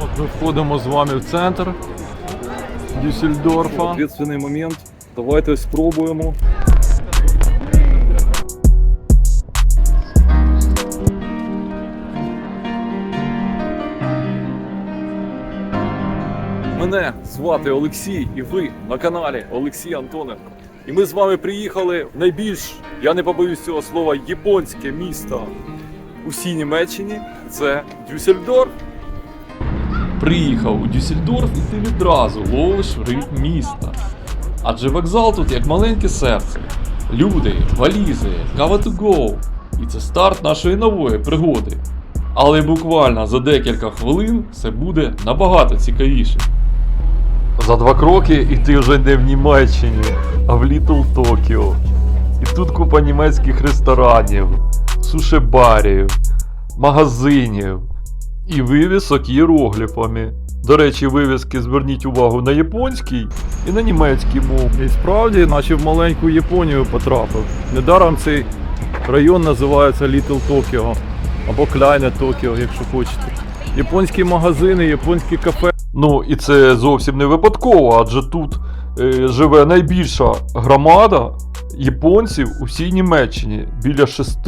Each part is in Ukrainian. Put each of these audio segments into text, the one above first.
От ми входимо з вами в центр Дюссельдорфа. Ответственний момент. Давайте спробуємо. Мене звати Олексій, і ви на каналі Олексій Антоненко. І ми з вами приїхали в найбільш, я не побоюсь цього слова, японське місто у всій Німеччині. Це Дюссельдорф. Приїхав у Дюссельдорф і ти відразу ловиш ритм міста. Адже вокзал тут як маленьке серце. Люди, валізи, кава to go. І це старт нашої нової пригоди. Але буквально за декілька хвилин все буде набагато цікавіше. За два кроки і ти вже не в Німеччині, а в Літл Токіо. І тут купа німецьких ресторанів, сушебарів, магазинів і вивісок іерогліфами. До речі, вивіски зверніть увагу на японській і на німецькій мові. І справді, наче в маленьку Японію потрапив. Недаром цей район називається Little Tokyo або Кляйне Токіо, якщо хочете. Японські магазини, японські кафе. Ну і це зовсім не випадково, адже тут живе найбільша громада японців у всій Німеччині біля 6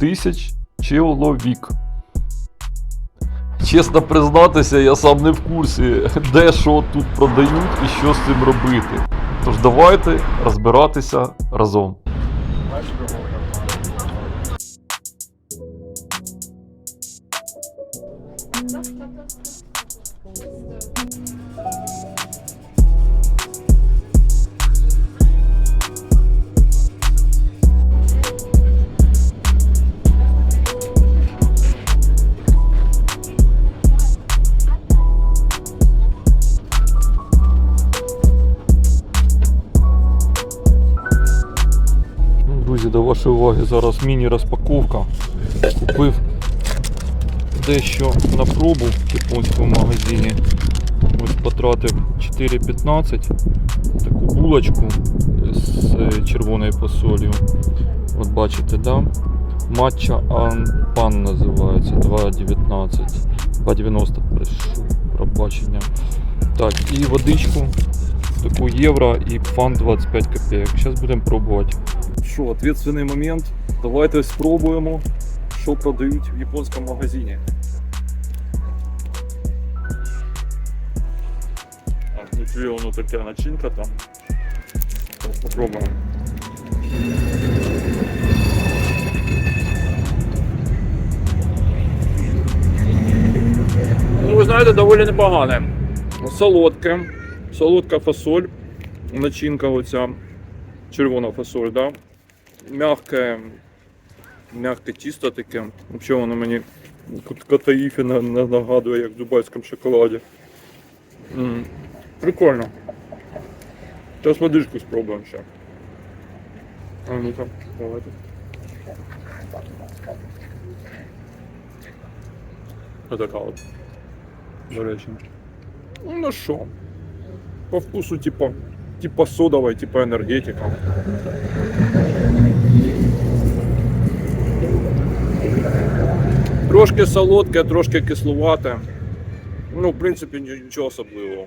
тисяч чоловік. Чесно признатися, я сам не в курсі, де що тут продають і що з цим робити. Тож давайте розбиратися разом. До вашої уваги зараз міні-розпаковка. Купив дещо на пробу в японському магазині. Ось потратив 4,15 таку булочку з е, червоною посолью. От бачите, да? Матча Анпан називається 2,19. 2,90 прошу пробачення. Так, і водичку таку євро і фан 25 копійок. Зараз будемо пробувати. Що, ответственний момент. Давайте спробуємо, що продають в японському магазині. Так, внутрі воно така начинка там. Попробуємо. Ну, ви знаєте, доволі непогане. Солодке, солодка фасоль, начинка оця, червона фасоль, да? мягке, мягке тісто таке. Взагалі воно мені катаїфі на- на- нагадує, як в дубайському шоколаді. М, Прикольно. Зараз водичку спробуємо ще. А ну там, давайте. Отака от. До речі. Ну що? По вкусу типа, типа содовая, типа енергетика. Трошки солодке, трошки кисловате. Ну, в принципі, ні- нічого особливого.